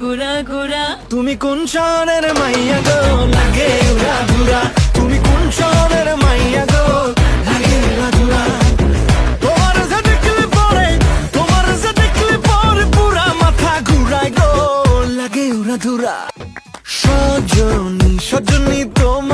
ঘুরা ঘুরা। তুমি কোন শহরের মাইয়া গো? লাগে উড়া ঘুরা তুমি কোন শহরের মাইয়া গো? তোমার তোমার মাথা ঘুরায় লাগে সজনী সজনী তোম